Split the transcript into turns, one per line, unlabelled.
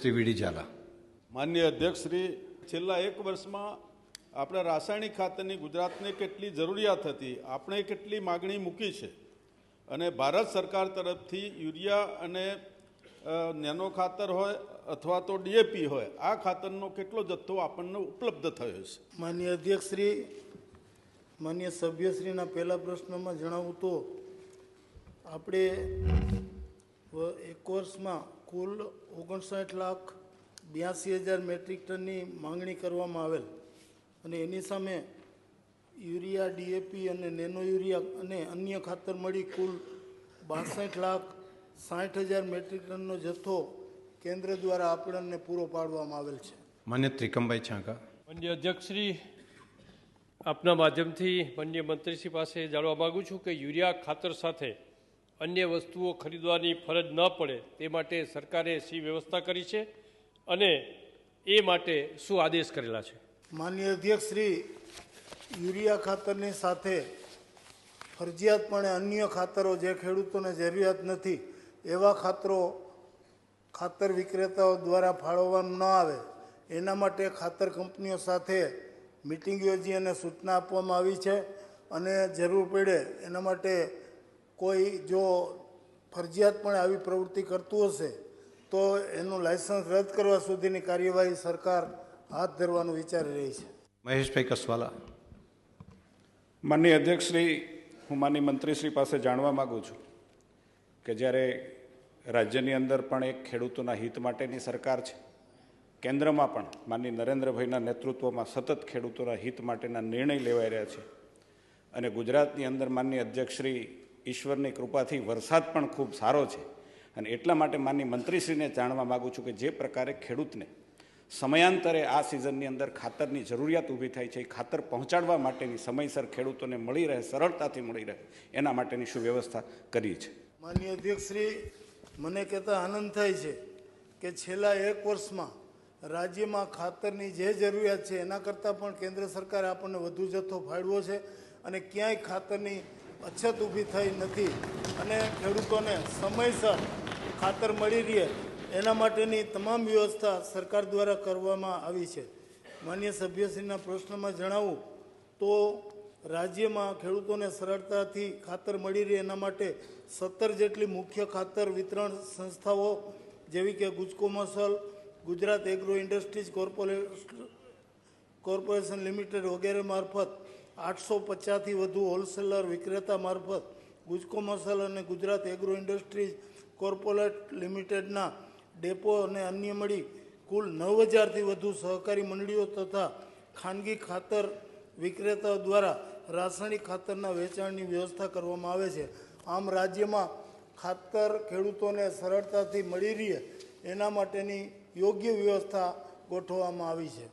શ્રી વીડી ઝાલા.
માન્ય અધ્યક્ષ શ્રી છેલ્લા એક વર્ષમાં આપણે રાસાયણિક ખાતરની ગુજરાતને કેટલી જરૂરિયાત હતી આપણે કેટલી માગણી મૂકી છે. અને ભારત સરકાર તરફથી યુરિયા અને નેનો ખાતર હોય અથવા તો ડીએપી હોય આ ખાતરનો કેટલો જથ્થો આપણને ઉપલબ્ધ થયો છે?
માન્ય અધ્યક્ષશ્રી માન્ય સભ્યશ્રીના પહેલા પ્રશ્નમાં જણાવું તો આપણે એક વર્ષમાં કુલ ઓગણસાઠ લાખ બ્યાસી હજાર મેટ્રિક ટનની માંગણી કરવામાં આવેલ. અને એની સામે યુરિયા ડીએપી અને નેનો યુરિયા અને અન્ય ખાતર મળી કુલ બાસઠ લાખ સાઠ હજાર મેટ્રિક ટનનો જથ્થો કેન્દ્ર દ્વારા આપણને પૂરો પાડવામાં આવેલ છે.
માન્ય ત્રિકમભાઈ છાંકા.
માન્ય અધ્યક્ષશ્રી આપના માધ્યમથી માન્ય મંત્રીશ્રી પાસે જાણવા માગું છું કે યુરિયા ખાતર સાથે અન્ય વસ્તુઓ ખરીદવાની ફરજ ન પડે તે માટે સરકારે શી વ્યવસ્થા કરી છે અને એ માટે શું આદેશ કરેલા છે?
માન્ય અધ્યક્ષ શ્રી, યુરિયા ખાતરની સાથે ફરજિયાતપણે અન્ય ખાતરો જે ખેડૂતોને જરૂરિયાત નથી, એવા ખાતરો ખાતર વિક્રેતાઓ દ્વારા ફાળવવામાં ન આવે, એના માટે ખાતર કંપનીઓ સાથે મિટિંગ યોજી અને સૂચના આપવામાં આવી છે અને જરૂર પડે એના માટે કોઈ જો ફરજિયાતપણે આવી પ્રવૃત્તિ કરતું હશે તો એનું લાયસન્સ રદ કરવા સુધીની કાર્યવાહી સરકાર હાથ ધરવાનું વિચારી રહી છે.
મહેશભાઈ કસવાલા.
માનનીય અધ્યક્ષશ્રી હું માનની મંત્રીશ્રી પાસે જાણવા માગું છું કે જ્યારે રાજ્યની અંદર પણ એક ખેડૂતોના હિત માટેની સરકાર છે કેન્દ્રમાં પણ માનની નરેન્દ્રભાઈના નેતૃત્વમાં સતત ખેડૂતોના હિત માટેના નિર્ણય લેવાઈ રહ્યા છે અને ગુજરાતની અંદર માનની અધ્યક્ષશ્રી ઈશ્વરની કૃપાથી વરસાદ પણ ખૂબ સારો છે. અને એટલા માટે માનની મંત્રીશ્રીને જાણવા માગું છું કે જે પ્રકારે ખેડૂતને સમયાંતરે આ સિઝનની અંદર ખાતરની જરૂરિયાત ઊભી થાય છે, એ ખાતર પહોંચાડવા માટેની સમયસર ખેડૂતોને મળી રહે, સરળતાથી મળી રહે, એના માટેની શું વ્યવસ્થા કરી છે?
માનનીય અધ્યક્ષશ્રી, મને કહેતા આનંદ થાય છે કે છેલ્લા એક વર્ષમાં રાજ્યમાં ખાતરની જે જરૂરિયાત છે એના કરતાં પણ કેન્દ્ર સરકારે આપણને વધુ જથ્થો ફાળવ્યો છે અને ક્યાંય ખાતરની અછત ઊભી થઈ નથી અને ખેડૂતોને સમયસર ખાતર મળી રહે એના માટેની તમામ વ્યવસ્થા સરકાર દ્વારા કરવામાં આવી છે. માન્ય સભ્યશ્રીના પ્રશ્નમાં જણાવું તો રાજ્યમાં ખેડૂતોને સરળતાથી ખાતર મળી રહે એના માટે સત્તર જેટલી મુખ્ય ખાતર વિતરણ સંસ્થાઓ જેવી કે Gujcomasol Gujarat agro industries corporation corporation limited વગેરે મારફત આઠસો પચાસથી વધુ હોલસેલર વિક્રેતા મારફત ગુજકો મસાલ અને ગુજરાત એગ્રો ઇન્ડસ્ટ્રીઝ કોર્પોરેટ લિમિટેડના ડેપો અને અન્ય મળી કુલ નવ હજારથી વધુ સહકારી મંડળીઓ તથા ખાનગી ખાતર વિક્રેતાઓ દ્વારા રાસાયણિક ખાતરના વેચાણની વ્યવસ્થા કરવામાં આવે છે. આમ રાજ્યમાં ખાતર ખેડૂતોને સરળતાથી મળી રહે એના માટેની યોગ્ય વ્યવસ્થા ગોઠવવામાં આવી છે.